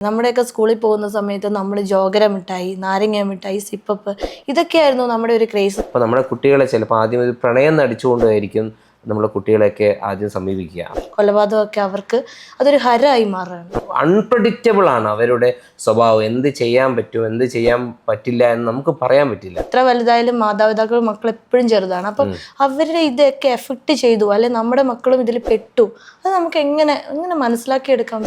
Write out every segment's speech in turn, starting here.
നമ്മുടെയൊക്കെ സ്കൂളിൽ പോകുന്ന സമയത്ത് നമ്മൾ ജോഗര മിഠായി നാരങ്ങ മിഠായി സിപ്പപ്പ് ഇതൊക്കെയായിരുന്നു നമ്മുടെ ഒരു ക്രേസ്. അപ്പോൾ നമ്മുടെ കുട്ടികളെ ചിലപ്പോൾ ആദ്യം ഒരു പ്രണയം നടിച്ചുകൊണ്ടായിരിക്കും നമ്മൾ കുട്ടികളെയൊക്കെ ആദ്യം സമീപിക്കുക. കൊലപാതകമൊക്കെ അവർക്ക് അതൊരു ഹരമായി മാറുകയാണ്. അൺപ്രഡിക്റ്റബിൾ ആണ് അവരുടെ സ്വഭാവം. എന്ത് ചെയ്യാൻ പറ്റും എന്ത് ചെയ്യാൻ പറ്റില്ല എന്ന് നമുക്ക് പറയാൻ പറ്റില്ല. എത്ര വലുതായാലും മാതാപിതാക്കൾ മക്കൾ എപ്പോഴും ചെറുതാണ്. അപ്പം അവരുടെ ഇതൊക്കെ എഫക്റ്റ് ചെയ്തു അല്ലെ നമ്മുടെ മക്കളും ഇതിൽ പെട്ടു. അത് നമുക്ക് എങ്ങനെ എങ്ങനെ മനസ്സിലാക്കിയെടുക്കാം?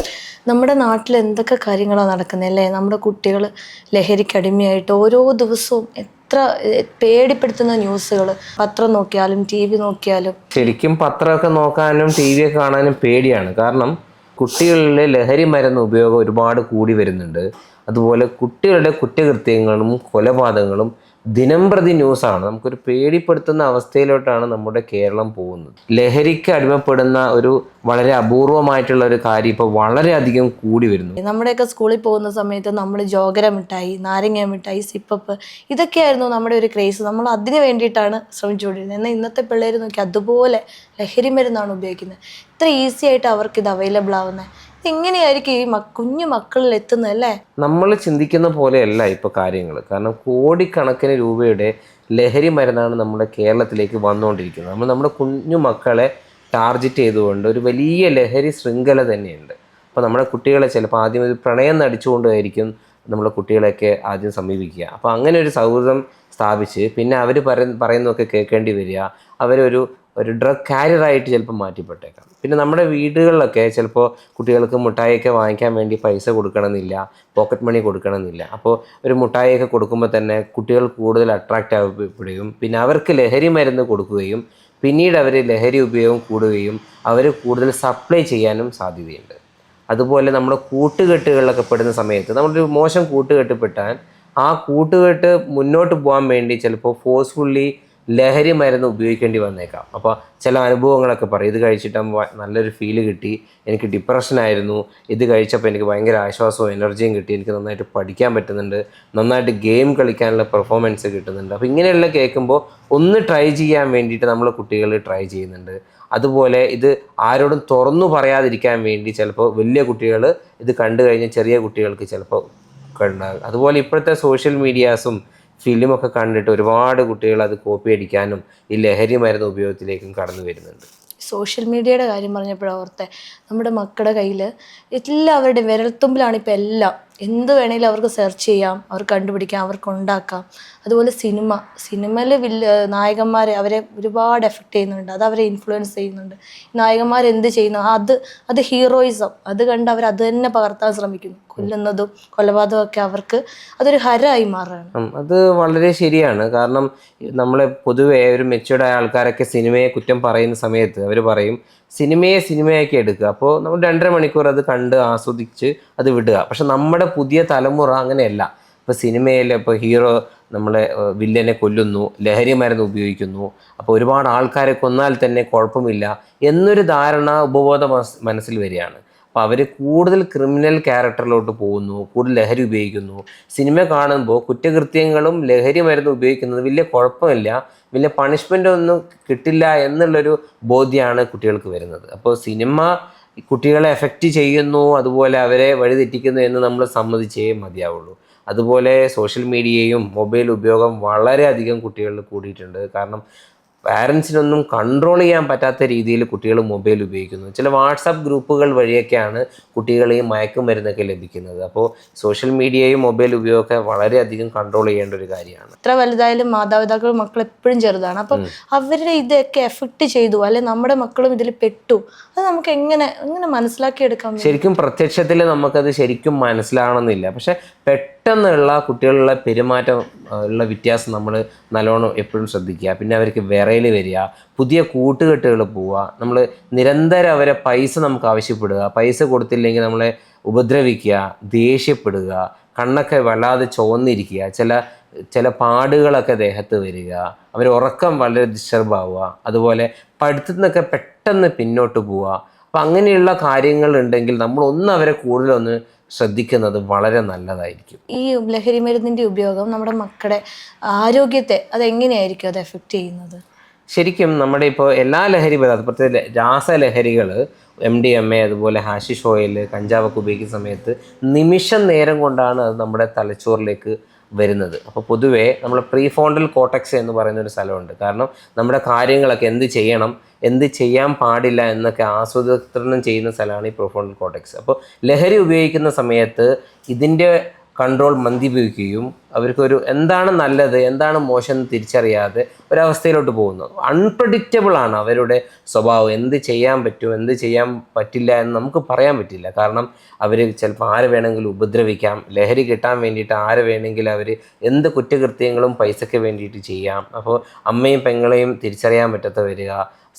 നമ്മുടെ നാട്ടിൽ എന്തൊക്കെ കാര്യങ്ങളാണ് നടക്കുന്നത് അല്ലേ? നമ്മുടെ കുട്ടികൾ ലഹരിക്കടിമയായിട്ട് ഓരോ ദിവസവും എത്ര പേടിപ്പെടുത്തുന്ന ന്യൂസുകൾ പത്രം നോക്കിയാലും ടി വി നോക്കിയാലും. ശരിക്കും പത്രമൊക്കെ നോക്കാനും ടി വി ഒക്കെ കാണാനും പേടിയാണ്. കാരണം കുട്ടികളിലെ ലഹരി മരുന്ന് ഉപയോഗം ഒരുപാട് കൂടി വരുന്നുണ്ട്. അതുപോലെ കുട്ടികളുടെ കുറ്റകൃത്യങ്ങളും കൊലപാതകങ്ങളും ദിനംപ്രതി ന്യൂസാണ്. നമുക്കൊരു പേടിപ്പെടുത്തുന്ന അവസ്ഥയിലോട്ടാണ് നമ്മുടെ കേരളം പോകുന്നത്. ലഹരിക്ക് അടിമപ്പെടുന്ന ഒരു വളരെ അപൂർവമായിട്ടുള്ള ഒരു കാര്യം ഇപ്പോൾ വളരെയധികം കൂടി വരുന്നു. നമ്മുടെയൊക്കെ സ്കൂളിൽ പോകുന്ന സമയത്ത് നമ്മൾ ജോഗര മിഠായി നാരങ്ങ മിഠായി സിപ്പപ്പ് ഇതൊക്കെയായിരുന്നു നമ്മുടെ ഒരു ക്രേസ്. നമ്മൾ അതിന് വേണ്ടിയിട്ടാണ് ശ്രമിച്ചുകൊണ്ടിരുന്നത്. എന്നാൽ ഇന്നത്തെ പിള്ളേർ നോക്കി അതുപോലെ ലഹരി മരുന്നാണ് ഉപയോഗിക്കുന്നത്. ഇത്ര ഈസി ആയിട്ട് അവർക്ക് ഇത് അവൈലബിൾ ആവുന്നത്. എങ്ങനെയായിരിക്കും ഈ കുഞ്ഞു മക്കളിൽ എത്തുന്നത് അല്ലേ? നമ്മൾ ചിന്തിക്കുന്ന പോലെയല്ല ഇപ്പോൾ കാര്യങ്ങൾ കാരണം കോടിക്കണക്കിന് രൂപയുടെ ലഹരി മരുന്നാണ് നമ്മുടെ കേരളത്തിലേക്ക് വന്നുകൊണ്ടിരിക്കുന്നത്. നമ്മൾ നമ്മുടെ കുഞ്ഞു മക്കളെ ടാർജറ്റ് ചെയ്തുകൊണ്ട് ഒരു വലിയ ലഹരി ശൃംഖല തന്നെയുണ്ട്. അപ്പോൾ നമ്മുടെ കുട്ടികളെ ചിലപ്പോൾ ആദ്യം ഒരു പ്രണയം നടിച്ചുകൊണ്ടായിരിക്കും നമ്മുടെ കുട്ടികളെയൊക്കെ ആദ്യം സമീപിക്കുക. അപ്പോൾ അങ്ങനെ ഒരു സൗഹൃദം സ്ഥാപിച്ച് പിന്നെ അവർ പറ പറയുന്നതൊക്കെ കേൾക്കേണ്ടി വരിക. അവരൊരു ഒരു ഡ്രഗ് കാരിയറായിട്ട് ചിലപ്പോൾ മാറ്റിപ്പെട്ടേക്കാം. പിന്നെ നമ്മുടെ വീടുകളിലൊക്കെ ചിലപ്പോൾ കുട്ടികൾക്ക് മുട്ടായിയൊക്കെ വാങ്ങിക്കാൻ വേണ്ടി പൈസ കൊടുക്കണമെന്നില്ല പോക്കറ്റ് മണി കൊടുക്കണമെന്നില്ല. അപ്പോൾ ഒരു മുട്ടായിയൊക്കെ കൊടുക്കുമ്പോൾ തന്നെ കുട്ടികൾ കൂടുതൽ അട്രാക്റ്റ് ആവപ്പെടുകയും പിന്നെ അവർക്ക് ലഹരി മരുന്ന് കൊടുക്കുകയും പിന്നീട് അവർ ലഹരി ഉപയോഗം കൂടുകയും അവർ കൂടുതൽ സപ്ലൈ ചെയ്യാനും സാധ്യതയുണ്ട്. അതുപോലെ നമ്മുടെ കൂട്ടുകെട്ടുകളിലൊക്കെ പെടുന്ന സമയത്ത് നമ്മളൊരു മോശം കൂട്ടുകെട്ട് കൂട്ടുകെട്ടിപ്പെട്ടാൽ ആ കൂട്ടുകെട്ട് മുന്നോട്ട് പോകാൻ വേണ്ടി ചിലപ്പോൾ ഫോഴ്സ്ഫുള്ളി ലഹരി മരുന്ന് ഉപയോഗിക്കേണ്ടി വന്നേക്കാം. അപ്പോൾ ചില അനുഭവങ്ങളൊക്കെ പറയും. ഇത് കഴിച്ചിട്ടാകുമ്പോൾ നല്ലൊരു ഫീൽ കിട്ടി. എനിക്ക് ഡിപ്രഷനായിരുന്നു ഇത് കഴിച്ചപ്പോൾ എനിക്ക് ഭയങ്കര ആശ്വാസവും എനർജിയും കിട്ടി. എനിക്ക് നന്നായിട്ട് പഠിക്കാൻ പറ്റുന്നുണ്ട്. നന്നായിട്ട് ഗെയിം കളിക്കാനുള്ള പെർഫോമൻസ് കിട്ടുന്നുണ്ട്. അപ്പോൾ ഇങ്ങനെയുള്ള കേൾക്കുമ്പോൾ ഒന്ന് ട്രൈ ചെയ്യാൻ വേണ്ടിയിട്ട് നമ്മൾ കുട്ടികൾ ട്രൈ ചെയ്യുന്നുണ്ട്. അതുപോലെ ഇത് ആരോടും തുറന്നു പറയാതിരിക്കാൻ വേണ്ടി ചിലപ്പോൾ വലിയ കുട്ടികൾ ഇത് കണ്ടു കഴിഞ്ഞാൽ ചെറിയ കുട്ടികൾക്ക് ചിലപ്പോൾ അതുപോലെ ഇപ്പോഴത്തെ സോഷ്യൽ മീഡിയാസും ഫിലിമൊക്കെ കണ്ടിട്ട് ഒരുപാട് കുട്ടികൾ അത് കോപ്പി അടിക്കാനും ഈ ലഹരി മരുന്ന് ഉപയോഗത്തിലേക്കും കടന്നു വരുന്നുണ്ട്. സോഷ്യൽ മീഡിയയുടെ കാര്യം പറഞ്ഞപ്പോഴാണ് ഓർത്തെ. നമ്മുടെ മക്കളുടെ കയ്യിൽ എല്ലാവരുടെയും വിരൽത്തുമ്പിലാണ് ഇപ്പോൾ എല്ലാം. എന്ത് വേണേലും അവർക്ക് സെർച്ച് ചെയ്യാം അവർക്ക് കണ്ടുപിടിക്കാം അവർക്ക് ഉണ്ടാക്കാം. അതുപോലെ സിനിമ സിനിമയിൽ വില്ല നായകന്മാരെ അവരെ ഒരുപാട് എഫക്റ്റ് ചെയ്യുന്നുണ്ട്. അത് അവരെ ഇൻഫ്ലുവൻസ് ചെയ്യുന്നുണ്ട്. നായകന്മാരെന്ത് ചെയ്യുന്നു? അത് അത് ഹീറോയിസം അത് കണ്ട് അവർ അത് തന്നെ പകർത്താൻ ശ്രമിക്കുന്നു. കൊല്ലുന്നതും കൊലപാതകമൊക്കെ അവർക്ക് അതൊരു ഹരമായി മാറുകയാണ്. അത് വളരെ ശരിയാണ്. കാരണം നമ്മളെ പൊതുവെ ഒരു മെച്ചുവേർഡ് ആയ ആൾക്കാരൊക്കെ സിനിമയെ കുറ്റം പറയുന്ന സമയത്ത് അവർ പറയും സിനിമയെ സിനിമയാക്കി എടുക്കുക. അപ്പോൾ നമ്മൾ രണ്ടര മണിക്കൂർ അത് കണ്ട് ആസ്വദിച്ച് അത് വിടുക. പക്ഷെ നമ്മുടെ പുതിയ തലമുറ അങ്ങനെയല്ല. ഇപ്പോൾ സിനിമയിൽ ഇപ്പോൾ ഹീറോ നമ്മളെ വില്ലനെ കൊല്ലുന്നു ലഹരി മരുന്ന് ഉപയോഗിക്കുന്നു. അപ്പോൾ ഒരുപാട് ആൾക്കാരെ കൊന്നാൽ തന്നെ കുഴപ്പമില്ല എന്നൊരു ധാരണ ഉപബോധ മനസ്സിൽ വരികയാണ്. അപ്പോൾ അവർ കൂടുതൽ ക്രിമിനൽ ക്യാരക്ടറിലോട്ട് പോകുന്നു കൂടുതൽ ലഹരി ഉപയോഗിക്കുന്നു. സിനിമ കാണുമ്പോൾ കുറ്റകൃത്യങ്ങളും ലഹരി മരുന്ന് ഉപയോഗിക്കുന്നത് വലിയ കുഴപ്പമില്ല. വലിയ പണിഷ്മെന്റ് ഒന്നും കിട്ടില്ല എന്നുള്ളൊരു ബോധ്യമാണ് കുട്ടികൾക്ക് വരുന്നത്. അപ്പോൾ സിനിമ കുട്ടികളെ എഫക്റ്റ് ചെയ്യുന്നു അതുപോലെ അവരെ വഴിതെറ്റിക്കുന്നു എന്ന് നമ്മൾ സമ്മതിച്ചേ മതിയാവുള്ളൂ. അതുപോലെ സോഷ്യൽ മീഡിയയും മൊബൈൽ ഉപയോഗം വളരെയധികം കുട്ടികളിൽ കൂടിയിട്ടുണ്ട്. കാരണം പാരൻസിനൊന്നും കൺട്രോൾ ചെയ്യാൻ പറ്റാത്ത രീതിയിൽ കുട്ടികൾ മൊബൈൽ ഉപയോഗിക്കുന്നു. ചില വാട്സാപ്പ് ഗ്രൂപ്പുകൾ വഴിയൊക്കെയാണ് കുട്ടികൾ ഈ മയക്കുമരുന്നൊക്കെ ലഭിക്കുന്നത്. അപ്പോൾ സോഷ്യൽ മീഡിയയും മൊബൈൽ ഉപയോഗമൊക്കെ വളരെയധികം കൺട്രോൾ ചെയ്യേണ്ട ഒരു കാര്യമാണ്. എത്ര വലുതായാലും മാതാപിതാക്കൾ മക്കൾ എപ്പോഴും ചെറുതാണ്. അപ്പം അവരുടെ ഇതൊക്കെ എഫക്റ്റ് ചെയ്തു അല്ലെ നമ്മുടെ മക്കളും ഇതിൽ പെട്ടു. അത് നമുക്ക് എങ്ങനെ എങ്ങനെ മനസ്സിലാക്കിയെടുക്കാം ശരിക്കും പ്രത്യക്ഷത്തിൽ നമുക്കത് ശരിക്കും മനസ്സിലാവണമെന്നില്ല. പക്ഷെ പെട്ടെന്നുള്ള കുട്ടികളുടെ പെരുമാറ്റം ഉള്ള വ്യത്യാസം നമ്മൾ നല്ലോണം എപ്പോഴും ശ്രദ്ധിക്കുക. പിന്നെ അവർക്ക് വിറയിൽ വരിക പുതിയ കൂട്ടുകെട്ടുകൾ പോവുക നമ്മൾ നിരന്തരം അവരെ പൈസ നമുക്ക് ആവശ്യപ്പെടുക പൈസ കൊടുത്തില്ലെങ്കിൽ നമ്മളെ ഉപദ്രവിക്കുക ദേഷ്യപ്പെടുക കണ്ണൊക്കെ വല്ലാതെ ചുവന്നിരിക്കുക ചില ചില പാടുകളൊക്കെ ദേഹത്ത് വരിക അവർ ഉറക്കം വളരെ ഡിസ്റ്റർബ് ആവുക അതുപോലെ പഠിത്തത്തിൽ പെട്ടെന്ന് പിന്നോട്ട് പോവുക. അപ്പം അങ്ങനെയുള്ള നമ്മൾ ഒന്ന് അവരെ കൂടുതലൊന്ന് ശ്രദ്ധിക്കുന്നത് വളരെ നല്ലതായിരിക്കും. ഈ ലഹരി മരുന്നിന്റെ ഉപയോഗം നമ്മുടെ മക്കളുടെ ആരോഗ്യത്തെ അത് എങ്ങനെയായിരിക്കും അത് എഫക്റ്റ് ചെയ്യുന്നത്? ശരിക്കും നമ്മുടെ ഇപ്പോൾ എല്ലാ ലഹരി പദാർത്ഥം പ്രത്യേക രാസലഹരികൾ എം ഡി എം എ അതുപോലെ ഹാഷിഷ് ഓയിൽ കഞ്ചാവൊക്കെ ഉപയോഗിക്കുന്ന സമയത്ത് നിമിഷം നേരം കൊണ്ടാണ് അത് നമ്മുടെ തലച്ചോറിലേക്ക് വരുന്നത്. അപ്പോൾ പൊതുവേ നമ്മൾ പ്രീ ഫോണ്ടൽ കോട്ടക്സ് എന്ന് പറയുന്ന ഒരു സ്ഥലമുണ്ട്. കാരണം നമ്മുടെ കാര്യങ്ങളൊക്കെ എന്ത് ചെയ്യണം എന്ത് ചെയ്യാൻ പാടില്ല എന്നൊക്കെ ആസൂത്രണം ചെയ്യുന്ന സ്ഥലമാണ് ഈ പ്രീ ഫോണ്ടൽ കോട്ടക്സ് അപ്പോൾ ലഹരി ഉപയോഗിക്കുന്ന സമയത്ത് ഇതിന്റെ കൺട്രോൾ മന്ദിപ്പിക്കുകയും അവർക്കൊരു എന്താണ് നല്ലത് എന്താണ് മോശം എന്ന് തിരിച്ചറിയാതെ ഒരവസ്ഥയിലോട്ട് പോകുന്നു. അൺപ്രഡിക്റ്റബിൾ ആണ് അവരുടെ സ്വഭാവം. എന്ത് ചെയ്യാൻ പറ്റും എന്ത് ചെയ്യാൻ പറ്റില്ല എന്ന് നമുക്ക് പറയാൻ പറ്റില്ല. കാരണം അവർ ചിലപ്പോൾ ആരെ വേണമെങ്കിലും ഉപദ്രവിക്കാം ലഹരി കിട്ടാൻ വേണ്ടിയിട്ട് ആരെ വേണമെങ്കിലും അവർ എന്ത് കുറ്റകൃത്യങ്ങളും പൈസയ്ക്ക് വേണ്ടിയിട്ട് ചെയ്യാം. അപ്പോൾ അമ്മയും പെങ്ങളെയും തിരിച്ചറിയാൻ പറ്റാത്ത വരിക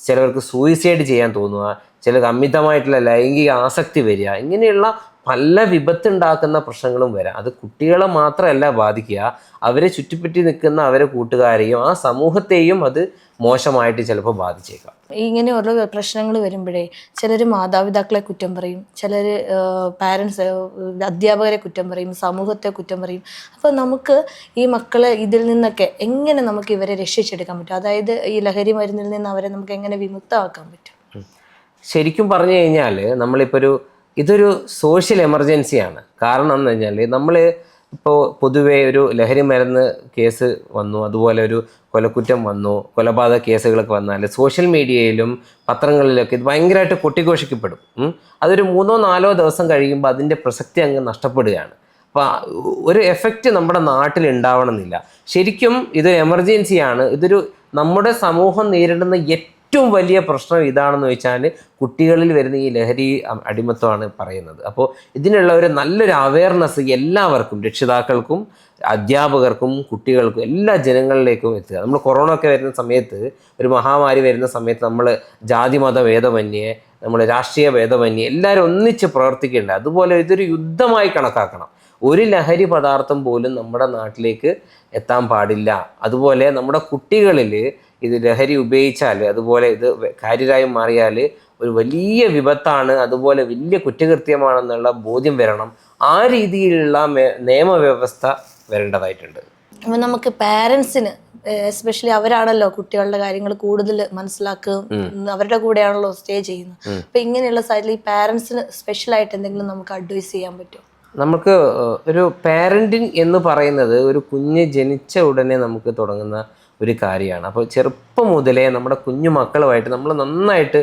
ചിലവർക്ക് സൂയിസൈഡ് ചെയ്യാൻ തോന്നുക ചിലർക്ക് അമിതമായിട്ടുള്ള ലൈംഗിക ആസക്തി വരിക ഇങ്ങനെയുള്ള പല വിപത്തുണ്ടാക്കുന്ന പ്രശ്നങ്ങളും വരാം. അത് കുട്ടികളെ മാത്രമല്ല ബാധിക്കുക. അവരെ ചുറ്റിപ്പറ്റി നിൽക്കുന്ന അവരെ കൂട്ടുകാരെയും ആ സമൂഹത്തെയും അത് മോശമായിട്ട് ചിലപ്പോൾ ബാധിച്ചേക്കാം. ഇങ്ങനെ ഓരോ പ്രശ്നങ്ങൾ വരുമ്പോഴേ ചിലർ മാതാപിതാക്കളെ കുറ്റം പറയും. ചിലർ പാരൻസ് അധ്യാപകരെ കുറ്റം പറയും. സമൂഹത്തെ കുറ്റം പറയും. അപ്പോൾ നമുക്ക് ഈ മക്കളെ ഇതിൽ നിന്നൊക്കെ എങ്ങനെ നമുക്ക് ഇവരെ രക്ഷിച്ചെടുക്കാൻ പറ്റും? അതായത് ഈ ലഹരി മരുന്നിൽ നിന്ന് അവരെ നമുക്ക് എങ്ങനെ വിമുക്തമാക്കാൻ പറ്റും? ശരിക്കും പറഞ്ഞു കഴിഞ്ഞാൽ നമ്മളിപ്പോൾ ഒരു ഇതൊരു സോഷ്യൽ എമർജൻസിയാണ് കാരണം എന്ന് കഴിഞ്ഞാൽ നമ്മൾ ഇപ്പോൾ പൊതുവേ ഒരു ലഹരി മരുന്ന് കേസ് വന്നു അതുപോലെ ഒരു കൊലക്കുറ്റം വന്നു കൊലപാതക കേസുകളൊക്കെ വന്നാൽ സോഷ്യൽ മീഡിയയിലും പത്രങ്ങളിലൊക്കെ ഇത് ഭയങ്കരമായിട്ട് കൊട്ടിഘോഷിക്കപ്പെടും. അതൊരു മൂന്നോ നാലോ ദിവസം കഴിയുമ്പോൾ അതിന്റെ പ്രസക്തി അങ്ങ് നഷ്ടപ്പെടുകയാണ്. അപ്പോൾ ഒരു എഫക്റ്റ് നമ്മുടെ നാട്ടിൽ ഉണ്ടാവണമെന്നില്ല. ശരിക്കും ഇതൊരു എമർജൻസിയാണ് ഇതൊരു നമ്മുടെ സമൂഹം നേരിടുന്ന ഏറ്റവും വലിയ പ്രശ്നം ഇതാണെന്ന് വെച്ചാൽ കുട്ടികളിൽ വരുന്ന ഈ ലഹരി അടിമത്വമാണ് പറയുന്നത്. അപ്പോൾ ഇതിനുള്ള ഒരു നല്ലൊരു അവയർനെസ് എല്ലാവർക്കും രക്ഷിതാക്കൾക്കും അധ്യാപകർക്കും കുട്ടികൾക്കും എല്ലാ ജനങ്ങളിലേക്കും എത്തുക. നമ്മൾ കൊറോണ ഒക്കെ വരുന്ന സമയത്ത് ഒരു മഹാമാരി വരുന്ന സമയത്ത് നമ്മൾ ജാതിമത ഭേദമന്യേ നമ്മൾ രാഷ്ട്രീയ ഭേദമന്യേ എല്ലാവരും ഒന്നിച്ച് പ്രവർത്തിക്കേണ്ട അതുപോലെ ഇതൊരു യുദ്ധമായി കണക്കാക്കണം. ഒരു ലഹരി പദാർത്ഥം പോലും നമ്മുടെ നാട്ടിലേക്ക് എത്താൻ പാടില്ല. അതുപോലെ നമ്മുടെ കുട്ടികളിൽ ഇത് ലഹരി ഉപയോഗിച്ചാൽ അതുപോലെ ഇത് കാര്യരായി മാറിയാൽ ഒരു വലിയ വിപത്താണ് അതുപോലെ വലിയ കുറ്റകൃത്യമാണെന്നുള്ള ബോധ്യം വരണം. ആ രീതിയിലുള്ള നിയമവ്യവസ്ഥ വരേണ്ടതായിട്ടുണ്ട്. അപ്പോൾ നമുക്ക് പാരൻസിന് എസ്പെഷ്യലി അവരാണല്ലോ കുട്ടികളുടെ കാര്യങ്ങൾ കൂടുതൽ മനസ്സിലാക്കുകയും അവരുടെ കൂടെയാണല്ലോ സ്റ്റേ ചെയ്യുന്നത്. അപ്പോൾ ഇങ്ങനെയുള്ള സൈഡിൽ ഈ പാരൻസിന് സ്പെഷ്യലായിട്ട് എന്തെങ്കിലും നമുക്ക് അഡ്വൈസ് ചെയ്യാൻ പറ്റുമോ? നമുക്ക് ഒരു പാരന്റിങ് എന്ന് പറയുന്നത് ഒരു കുഞ്ഞ് ജനിച്ച ഉടനെ നമുക്ക് തുടങ്ങുന്ന ഒരു കാര്യമാണ്. അപ്പോൾ ചെറുപ്പം മുതലേ നമ്മുടെ കുഞ്ഞു മക്കളുമായിട്ട് നമ്മൾ നന്നായിട്ട്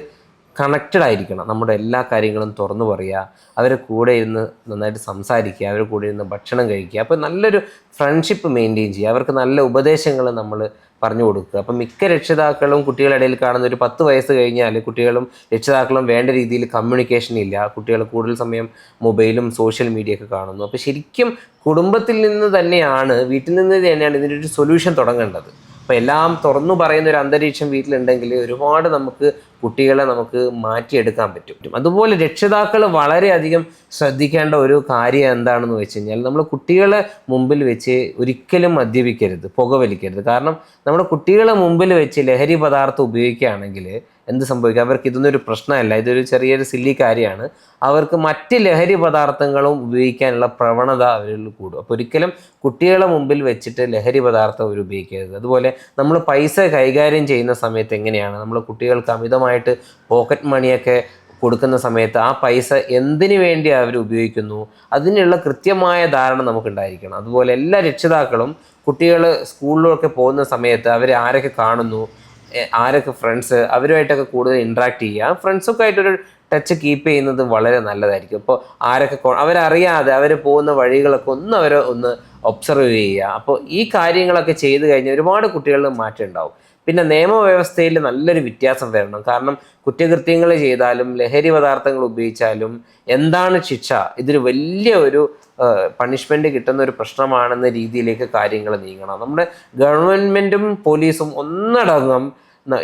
കണക്റ്റഡ് ആയിരിക്കണം. നമ്മുടെ എല്ലാ കാര്യങ്ങളും തുറന്നു പറയുക അവരെ കൂടെ ഇരുന്ന് നന്നായിട്ട് സംസാരിക്കുക അവരെ കൂടെ ഇരുന്ന് ഭക്ഷണം കഴിക്കുക. അപ്പോൾ നല്ലൊരു ഫ്രണ്ട്ഷിപ്പ് മെയിന്റെയിൻ ചെയ്യുക. അവർക്ക് നല്ല ഉപദേശങ്ങൾ നമ്മൾ പറഞ്ഞു കൊടുക്കുക. അപ്പം മിക്ക രക്ഷിതാക്കളും കുട്ടികളുടെ ഇടയിൽ കാണുന്ന ഒരു പത്ത് വയസ്സ് കഴിഞ്ഞാൽ കുട്ടികളും രക്ഷിതാക്കളും വേണ്ട രീതിയിൽ കമ്മ്യൂണിക്കേഷൻ ഇല്ല. കുട്ടികൾ കൂടുതൽ സമയം മൊബൈലും സോഷ്യൽ മീഡിയയൊക്കെ കാണുന്നു. അപ്പോൾ ശരിക്കും കുടുംബത്തിൽ നിന്ന് തന്നെയാണ് വീട്ടിൽ നിന്ന് തന്നെയാണ് ഇതിന്റെ ഒരു സൊല്യൂഷൻ തുടങ്ങേണ്ടത്. എല്ലാം തുറന്നു പറയുന്ന ഒരു അന്തരീക്ഷം വീട്ടിലുണ്ടെങ്കിൽ ഒരുപാട് നമുക്ക് കുട്ടികളെ നമുക്ക് മാറ്റിയെടുക്കാൻ പറ്റും. അതുപോലെ രക്ഷിതാക്കൾ വളരെയധികം ശ്രദ്ധിക്കേണ്ട ഒരു കാര്യം എന്താണെന്ന് വെച്ച് കഴിഞ്ഞാൽ നമ്മൾ കുട്ടികളെ മുമ്പിൽ വെച്ച് ഒരിക്കലും മദ്യപിക്കരുത് പുകവലിക്കരുത്. കാരണം നമ്മുടെ കുട്ടികളെ മുമ്പിൽ വെച്ച് ലഹരി പദാർത്ഥം ഉപയോഗിക്കുകയാണെങ്കിൽ എന്ത് സംഭവിക്കും? അവർക്ക് ഇതൊന്നും ഒരു പ്രശ്നമല്ല. ഇതൊരു ചെറിയൊരു സില്ലി കാര്യമാണ്. അവർക്ക് മറ്റ് ലഹരി പദാർത്ഥങ്ങളും ഉപയോഗിക്കാനുള്ള പ്രവണത അവരിൽ കൂടും. അപ്പോൾ ഒരിക്കലും കുട്ടികളെ മുമ്പിൽ വെച്ചിട്ട് ലഹരി പദാർത്ഥം അവർ ഉപയോഗിക്കരുത്. അതുപോലെ നമ്മൾ പൈസ കൈകാര്യം ചെയ്യുന്ന സമയത്ത് എങ്ങനെയാണ്? നമ്മൾ കുട്ടികൾക്ക് അമിതമായിട്ട് പോക്കറ്റ് മണിയൊക്കെ കൊടുക്കുന്ന സമയത്ത് ആ പൈസ എന്തിനു വേണ്ടി അവർ ഉപയോഗിക്കുന്നു? അതിനുള്ള കൃത്യമായ ധാരണ നമുക്കുണ്ടായിരിക്കണം. അതുപോലെ എല്ലാ രക്ഷിതാക്കളും കുട്ടികൾ സ്കൂളിലൊക്കെ പോകുന്ന സമയത്ത് അവർ ആരൊക്കെ കാണുന്നു ആരൊക്കെ ഫ്രണ്ട്സ് അവരുമായിട്ടൊക്കെ കൂടുതൽ ഇൻട്രാക്ട് ചെയ്യുക. ഫ്രണ്ട്സൊക്കെ ആയിട്ടൊരു ടച്ച് കീപ്പ് ചെയ്യുന്നത് വളരെ നല്ലതായിരിക്കും. അപ്പോൾ ആരൊക്കെ അവരറിയാതെ അവർ പോകുന്ന വഴികളൊക്കെ ഒന്ന് അവരെ ഒന്ന് ഒബ്സർവ് ചെയ്യുക. അപ്പോൾ ഈ കാര്യങ്ങളൊക്കെ ചെയ്തു കഴിഞ്ഞാൽ ഒരുപാട് കുട്ടികളിൽ മാറ്റം ഉണ്ടാവും. പിന്നെ നിയമവ്യവസ്ഥയിൽ നല്ലൊരു വ്യത്യാസം വരണം. കാരണം കുറ്റകൃത്യങ്ങൾ ചെയ്താലും ലഹരി പദാർത്ഥങ്ങൾ ഉപയോഗിച്ചാലും എന്താണ് ശിക്ഷ? ഇതൊരു വലിയ ഒരു പണിഷ്മെന്റ് കിട്ടുന്ന ഒരു പ്രശ്നമാണെന്ന രീതിയിലേക്ക് കാര്യങ്ങൾ നീങ്ങണം. നമ്മുടെ ഗവൺമെന്റും പോലീസും ഒന്നടങ്കം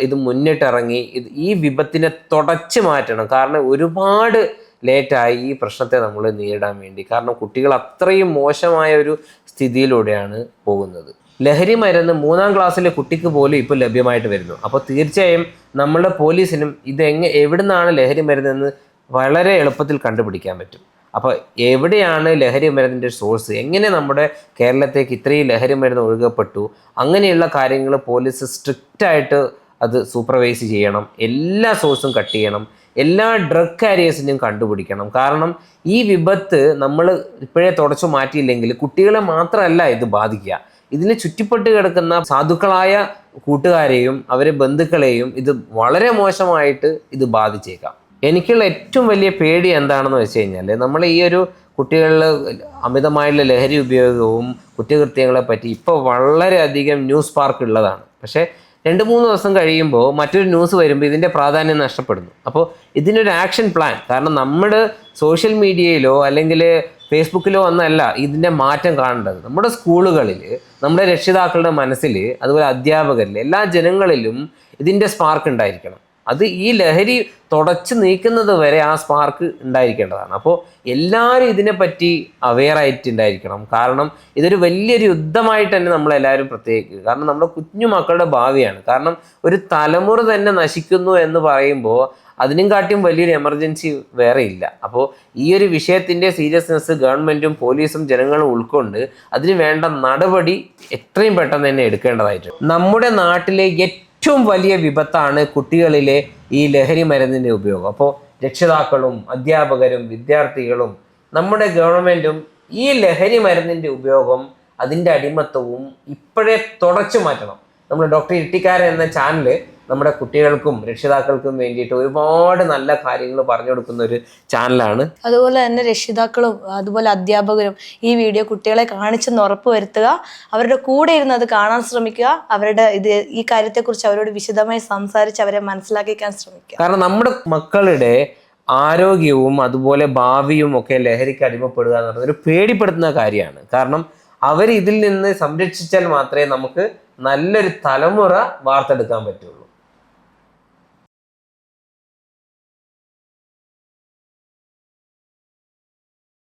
ഇത് മുന്നിട്ടിറങ്ങി ഇത് ഈ വിപത്തിനെ തുടച്ചു മാറ്റണം. കാരണം ഒരുപാട് ലേറ്റായി ഈ പ്രശ്നത്തെ നമ്മൾ നേരിടാൻ വേണ്ടി. കാരണം കുട്ടികൾ അത്രയും മോശമായ ഒരു സ്ഥിതിയിലൂടെയാണ് പോകുന്നത്. ലഹരി മരുന്ന് മൂന്നാം ക്ലാസ്സിലെ കുട്ടിക്ക് പോലും ഇപ്പോൾ ലഭ്യമായിട്ട് വരുന്നു. അപ്പോൾ തീർച്ചയായും നമ്മളുടെ പോലീസിനും ഇത് എങ്ങ എവിടുന്നാണ് ലഹരി മരുന്നെന്ന് വളരെ എളുപ്പത്തിൽ കണ്ടുപിടിക്കാൻ പറ്റും. അപ്പോൾ എവിടെയാണ് ലഹരി മരുന്നിന്റെ സോഴ്സ്? എങ്ങനെ നമ്മുടെ കേരളത്തേക്ക് ഇത്രയും ലഹരി മരുന്ന് ഒഴുകപ്പെട്ടു? അങ്ങനെയുള്ള കാര്യങ്ങൾ പോലീസ് സ്ട്രിക്റ്റായിട്ട് അത് സൂപ്പർവൈസ് ചെയ്യണം. എല്ലാ സോഴ്സും കട്ട് ചെയ്യണം. എല്ലാ ഡ്രഗ് കാരിയേഴ്സിനും കണ്ടുപിടിക്കണം. കാരണം ഈ വിപത്ത് നമ്മൾ ഇപ്പോഴേ തുടച്ചു മാറ്റിയില്ലെങ്കിൽ കുട്ടികളെ മാത്രമല്ല ഇത് ബാധിക്കുക. ഇതിന് ചുറ്റിപ്പെട്ട് കിടക്കുന്ന സാധുക്കളായ കൂട്ടുകാരെയും അവരെ ബന്ധുക്കളെയും ഇത് വളരെ മോശമായിട്ട് ഇത് ബാധിച്ചേക്കാം. എനിക്കുള്ള ഏറ്റവും വലിയ പേടി എന്താണെന്ന് വെച്ച് കഴിഞ്ഞാൽ നമ്മൾ ഈ ഒരു കുട്ടികളിൽ അമിതമായുള്ള ലഹരി ഉപയോഗവും കുറ്റകൃത്യങ്ങളെ പറ്റി ഇപ്പോൾ വളരെയധികം ന്യൂസ് പാർക്ക് ഉള്ളതാണ്. പക്ഷേ രണ്ട് മൂന്ന് ദിവസം കഴിയുമ്പോൾ മറ്റൊരു ന്യൂസ് വരുമ്പോൾ ഇതിന്റെ പ്രാധാന്യം നഷ്ടപ്പെടുന്നു. അപ്പോൾ ഇതിനൊരു ആക്ഷൻ പ്ലാൻ. കാരണം നമ്മുടെ സോഷ്യൽ മീഡിയയിലോ അല്ലെങ്കിൽ ഫേസ്ബുക്കിലോ ഒന്നല്ല ഇതിന്റെ മാറ്റം കാണേണ്ടത്. നമ്മുടെ സ്കൂളുകളിൽ നമ്മുടെ രക്ഷിതാക്കളുടെ മനസ്സിൽ അതുപോലെ അധ്യാപകരിൽ എല്ലാ ജനങ്ങളിലും ഇതിന്റെ സ്പാർക്ക് ഉണ്ടായിരിക്കണം. അത് ഈ ലഹരി തുടച്ച് നീക്കുന്നത് വരെ ആ സ്പാർക്ക് ഉണ്ടായിരിക്കേണ്ടതാണ്. അപ്പോൾ എല്ലാവരും ഇതിനെപ്പറ്റി അവെയർ ആയിട്ടുണ്ടായിരിക്കണം. കാരണം ഇതൊരു വലിയൊരു യുദ്ധമായിട്ട് തന്നെ നമ്മളെല്ലാവരും പ്രത്യേകിക്കുക. കാരണം നമ്മുടെ കുഞ്ഞു മക്കളുടെ ഭാവിയാണ്. കാരണം ഒരു തലമുറ തന്നെ നശിക്കുന്നു എന്ന് പറയുമ്പോൾ അതിനും കാട്ടിയും വലിയൊരു എമർജൻസി വേറെ ഇല്ല. അപ്പോൾ ഈ ഒരു വിഷയത്തിന്റെ സീരിയസ്നെസ് ഗവൺമെന്റും പോലീസും ജനങ്ങളും ഉൾക്കൊണ്ട് അതിന് വേണ്ട നടപടി എത്രയും പെട്ടെന്ന് തന്നെ എടുക്കേണ്ടതായിട്ടുണ്ട്. നമ്മുടെ നാട്ടിലെ ഏറ്റവും വലിയ വിപത്താണ് കുട്ടികളിലെ ഈ ലഹരി മരുന്നിന്റെ ഉപയോഗം. അപ്പോൾ രക്ഷിതാക്കളും അധ്യാപകരും വിദ്യാർത്ഥികളും നമ്മുടെ ഗവൺമെന്റും ഈ ലഹരി മരുന്നിന്റെ ഉപയോഗം അതിന്റെ അടിമത്തവും ഇപ്പോഴേ തുടച്ചു മാറ്റണം. നമ്മൾ ഡോക്ടർ ഇട്ടിക്കാരൻ എന്ന ചാനൽ നമ്മുടെ കുട്ടികൾക്കും രക്ഷിതാക്കൾക്കും വേണ്ടിയിട്ട് ഒരുപാട് നല്ല കാര്യങ്ങൾ പറഞ്ഞു കൊടുക്കുന്ന ഒരു ചാനലാണ്. അതുപോലെ തന്നെ രക്ഷിതാക്കളും അതുപോലെ അധ്യാപകരും ഈ വീഡിയോ കുട്ടികളെ കാണിച്ചെന്ന് ഉറപ്പ് വരുത്തുക. അവരുടെ കൂടെ ഇരുന്ന് അത് കാണാൻ ശ്രമിക്കുക. അവരുടെ ഇത് ഈ കാര്യത്തെക്കുറിച്ച് അവരോട് വിശദമായി സംസാരിച്ച് അവരെ മനസ്സിലാക്കിക്കാൻ ശ്രമിക്കുക. കാരണം നമ്മുടെ മക്കളുടെ ആരോഗ്യവും അതുപോലെ ഭാവിയും ഒക്കെ ലഹരിക്ക് അടിമപ്പെടുക എന്ന് പറയുന്നത് ഒരു പേടിപ്പെടുത്തുന്ന കാര്യമാണ്. കാരണം അവർ ഇതിൽ നിന്ന് സംരക്ഷിച്ചാൽ മാത്രമേ നമുക്ക് നല്ലൊരു തലമുറ വാർത്തെടുക്കാൻ പറ്റുള്ളൂ.